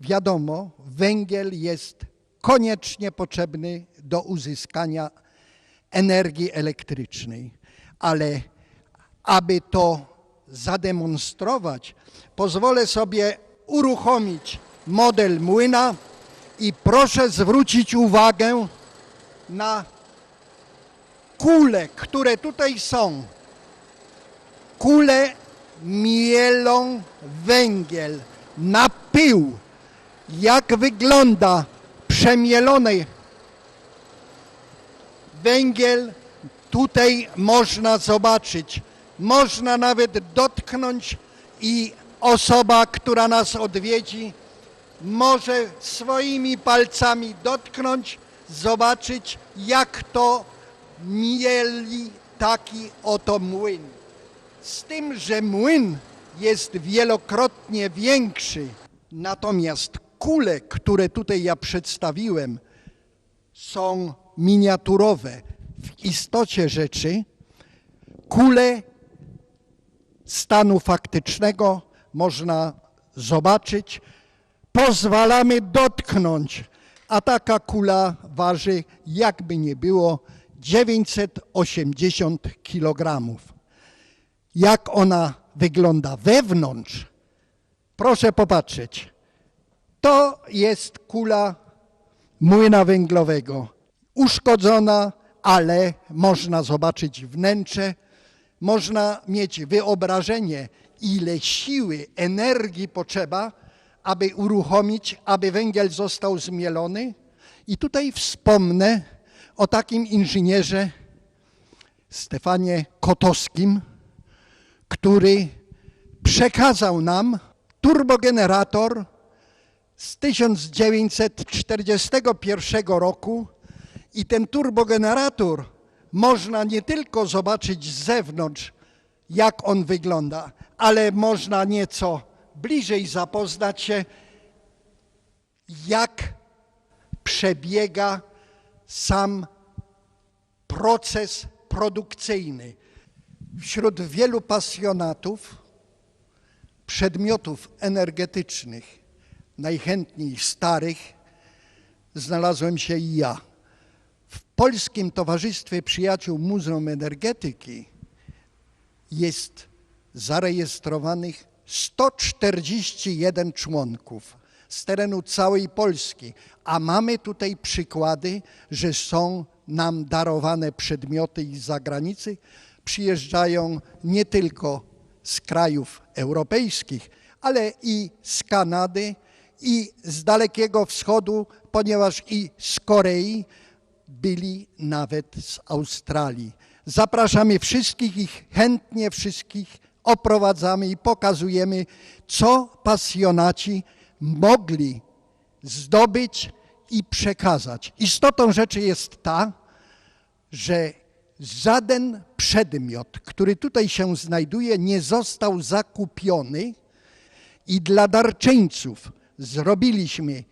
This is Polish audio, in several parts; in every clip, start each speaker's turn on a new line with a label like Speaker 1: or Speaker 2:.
Speaker 1: Wiadomo, węgiel jest koniecznie potrzebny do uzyskania energii elektrycznej, ale aby to zademonstrować, pozwolę sobie uruchomić model młyna i proszę zwrócić uwagę na kule, które tutaj są. Kule mielą węgiel na pył. Jak wygląda przemielony węgiel, tutaj można zobaczyć. Można nawet dotknąć i osoba, która nas odwiedzi, może swoimi palcami dotknąć, zobaczyć, jak to mieli taki oto młyn. Z tym, że młyn jest wielokrotnie większy, natomiast kule, które tutaj ja przedstawiłem, są miniaturowe. W istocie rzeczy kule stanu faktycznego można zobaczyć. Pozwalamy dotknąć, a taka kula waży, jakby nie było, 980 kg. Jak ona wygląda wewnątrz, proszę popatrzeć. To jest kula młyna węglowego. Uszkodzona, ale można zobaczyć wnętrze. Można mieć wyobrażenie, ile siły, energii potrzeba, aby uruchomić, aby węgiel został zmielony. I tutaj wspomnę o takim inżynierze Stefanie Kotowskim, który przekazał nam turbogenerator z 1941 roku i ten turbogenerator można nie tylko zobaczyć z zewnątrz, jak on wygląda, ale można nieco bliżej zapoznać się, jak przebiega sam proces produkcyjny. Wśród wielu pasjonatów przedmiotów energetycznych, najchętniej starych, znalazłem się i ja. W Polskim Towarzystwie Przyjaciół Muzeum Energetyki jest zarejestrowanych 141 członków z terenu całej Polski, a mamy tutaj przykłady, że są nam darowane przedmioty i z zagranicy. Przyjeżdżają nie tylko z krajów europejskich, ale i z Kanady i z Dalekiego Wschodu, ponieważ i z Korei byli nawet z Australii. Zapraszamy wszystkich ich chętnie wszystkich oprowadzamy i pokazujemy, co pasjonaci mogli zdobyć i przekazać. Istotą rzeczy jest ta, że żaden przedmiot, który tutaj się znajduje, nie został zakupiony i dla darczyńców zrobiliśmy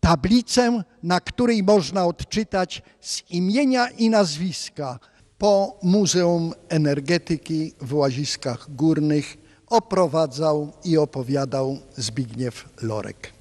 Speaker 1: tablicę, na której można odczytać z imienia i nazwiska po Muzeum Energetyki w Łaziskach Górnych oprowadzał i opowiadał Zbigniew Lorek.